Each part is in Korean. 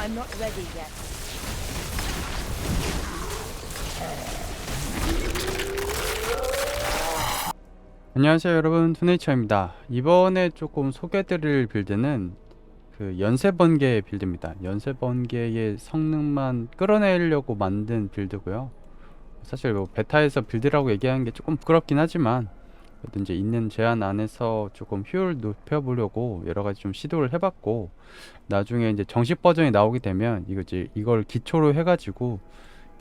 I'm not ready yet. 안녕하세요 여러분. 투네이처입니다. 이번에 조금 소개드릴 빌드는 그 연쇄 번개 빌드입니다. 연쇄 번개의 성능만 끌어내려고 만든 빌드고요. 사실 뭐 베타에서 빌드라고 얘기하는 게 조금 부끄럽긴 하지만 이제 있는 제한 안에서 조금 효율 높여보려고 여러 가지 좀 시도를 해봤고 나중에 이제 정식 버전이 나오게 되면 이거 이제 이걸 기초로 해가지고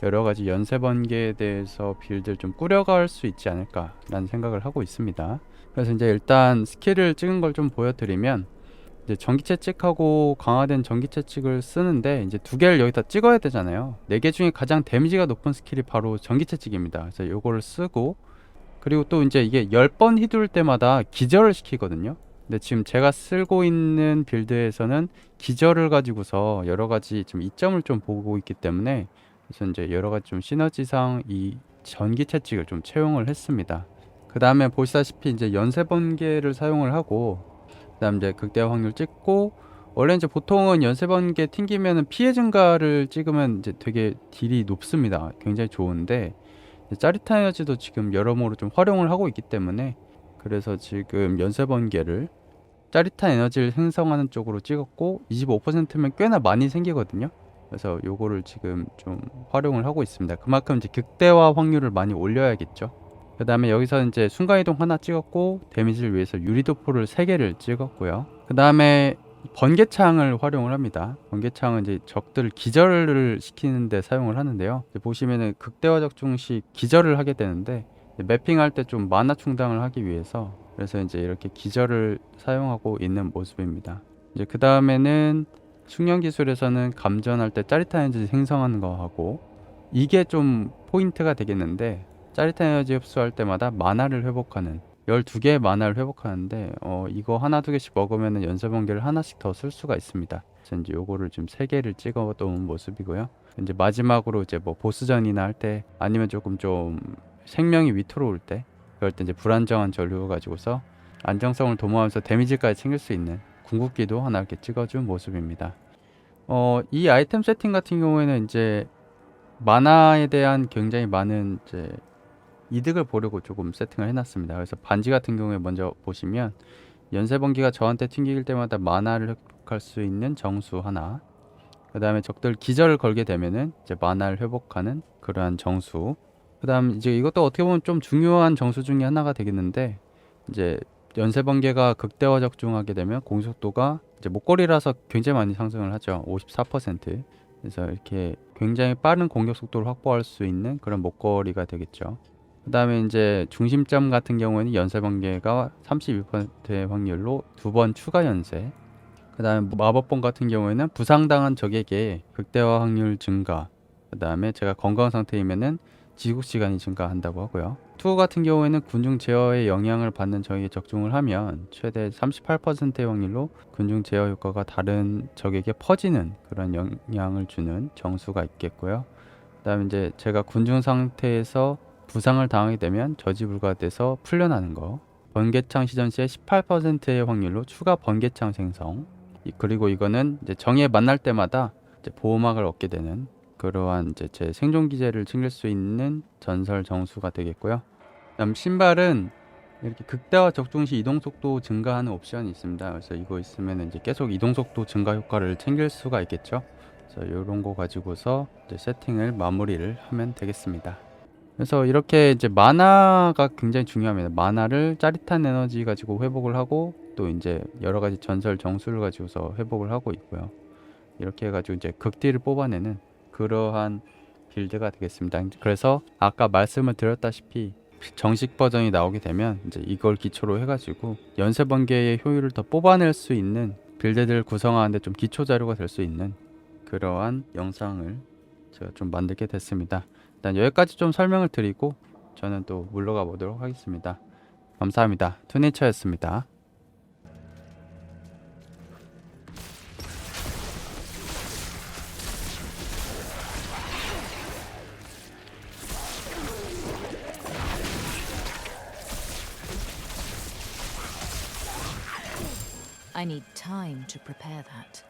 여러 가지 연쇄 번개에 대해서 빌드를 좀 꾸려갈 수 있지 않을까라는 생각을 하고 있습니다. 그래서 이제 일단 스킬을 찍은 걸 좀 보여드리면 이제 전기 채찍하고 강화된 전기 채찍을 쓰는데 이제 두 개를 여기다 찍어야 되잖아요. 네 개 중에 가장 데미지가 높은 스킬이 바로 전기 채찍입니다. 그래서 요거를 쓰고 그리고 또 이제 이게 10번 휘두를 때마다 기절을 시키거든요. 근데 지금 제가 쓰고 있는 빌드에서는 기절을 가지고서 여러 가지 좀 이점을 좀 보고 있기 때문에 그래서 이제 여러 가지 좀 시너지상 이 전기 채찍을 좀 채용을 했습니다. 그 다음에 보시다시피 이제 연쇄 번개를 사용을 하고 그 다음 이제 극대화 확률 찍고 원래 이제 보통은 연쇄 번개 튕기면은 피해 증가를 찍으면 이제 되게 딜이 높습니다. 굉장히 좋은데 짜릿한 에너지도 지금 여러모로 좀 활용을 하고 있기 때문에 그래서 지금 연쇄 번개를 짜릿한 에너지를 생성하는 쪽으로 찍었고 25%면 꽤나 많이 생기거든요. 그래서 요거를 지금 좀 활용을 하고 있습니다. 그만큼 이제 극대화 확률을 많이 올려야겠죠. 그 다음에 여기서 이제 순간이동 하나 찍었고 데미지를 위해서 유리도포를 3개를 찍었고요. 그 다음에 번개창을 활용을 합니다. 번개창은 이제 적들을 기절을 시키는데 사용을 하는데요. 보시면은 극대화 적 중 시 기절을 하게 되는데 매핑할 때 좀 만화 충당을 하기 위해서 그래서 이제 이렇게 기절을 사용하고 있는 모습입니다. 이제 그 다음에는 숙련 기술에서는 감전할 때 짜릿한 에너지 생성하는 거 하고 이게 좀 포인트가 되겠는데 짜릿한 에너지 흡수할 때마다 만화를 회복하는 12개의 만화를 회복하는데 어 이거 하나 두 개씩 먹으면 연쇄 번개를 하나씩 더 쓸 수가 있습니다. 그래서 이제 요거를 지금 세 개를 찍어 놓은 모습이고요. 이제 마지막으로 이제 뭐 보스전이나 할 때 아니면 조금 좀 생명이 위태로울 때 그럴 때 이제 불안정한 전류 가지고서 안정성을 도모하면서 데미지까지 챙길 수 있는 궁극기도 하나 이렇게 찍어준 모습입니다. 어, 이 아이템 세팅 같은 경우에는 이제 만화에 대한 굉장히 많은 이제 이득을 보려고 조금 세팅을 해놨습니다. 그래서 반지 같은 경우에 먼저 보시면 연쇄번기가 저한테 튕길 때마다 만화를 회복할 수 있는 정수 하나 그 다음에 적들 기절을 걸게 되면은 이제 만화를 회복하는 그러한 정수 그 다음 이제 이것도 어떻게 보면 좀 중요한 정수 중에 하나가 되겠는데 이제 연쇄 번개가 극대화 적중하게 되면 공속도가 이제 목걸이라서 굉장히 많이 상승을 하죠. 54%. 그래서 이렇게 굉장히 빠른 공격 속도를 확보할 수 있는 그런 목걸이가 되겠죠. 그다음에 이제 중심점 같은 경우에는 연쇄 번개가 32%의 확률로 두 번 추가 연쇄. 그다음에 마법봉 같은 경우에는 부상당한 적에게 극대화 확률 증가. 그다음에 제가 건강 상태이면은 지속 시간이 증가한다고 하고요. 투 같은 경우에는 군중 제어의 영향을 받는 적에게 적중을 하면 최대 38%의 확률로 군중 제어 효과가 다른 적에게 퍼지는 그런 영향을 주는 정수가 있겠고요. 그다음에 이제 제가 군중 상태에서 부상을 당하게 되면 저지 불가돼서 풀려나는 거. 번개창 시전 시에 18%의 확률로 추가 번개창 생성. 이- 그리고 이거는 이제 정에 만날 때마다 이제 보호막을 얻게 되는 그러한 이제 제 생존 기제를 챙길 수 있는 전설 정수가 되겠고요. 그다음 신발은 이렇게 극대화 적중 시 이동 속도 증가하는 옵션이 있습니다. 그래서 이거 있으면 이제 계속 이동 속도 증가 효과를 챙길 수가 있겠죠. 그래서 이런 거 가지고서 세팅을 마무리를 하면 되겠습니다. 그래서 이렇게 이제 만화가 굉장히 중요합니다. 만화를 짜릿한 에너지 가지고 회복을 하고 또 이제 여러 가지 전설 정수를 가지고서 회복을 하고 있고요. 이렇게 해가지고 이제 극딜을 뽑아내는 그러한 빌드가 되겠습니다. 그래서 아까 말씀을 드렸다시피 정식 버전이 나오게 되면 이제 이걸 기초로 해가지고 연쇄 번개의 효율을 더 뽑아낼 수 있는 빌드들을 구성하는데 좀 기초 자료가 될 수 있는 그러한 영상을 제가 좀 만들게 됐습니다. 일단 여기까지 좀 설명을 드리고 저는 또 물러가 보도록 하겠습니다. 감사합니다. 투네이처였습니다. I need time to prepare that.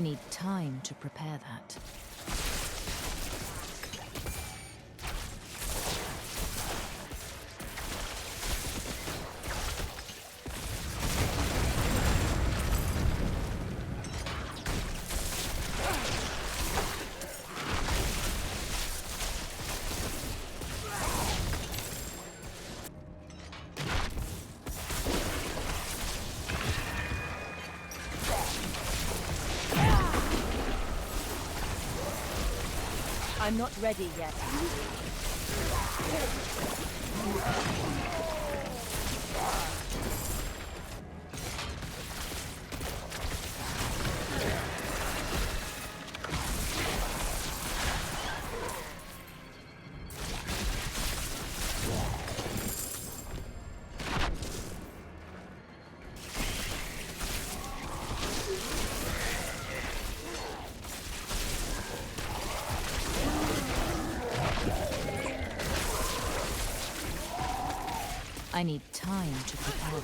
I need time to prepare that. I'm not ready yet. I need time to prepare.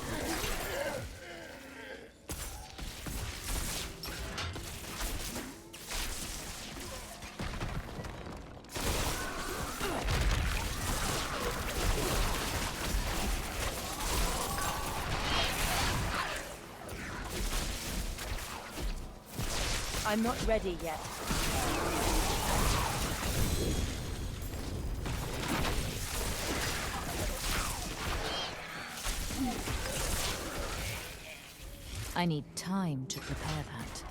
I'm not ready yet. I need time to prepare that.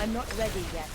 I'm not ready yet.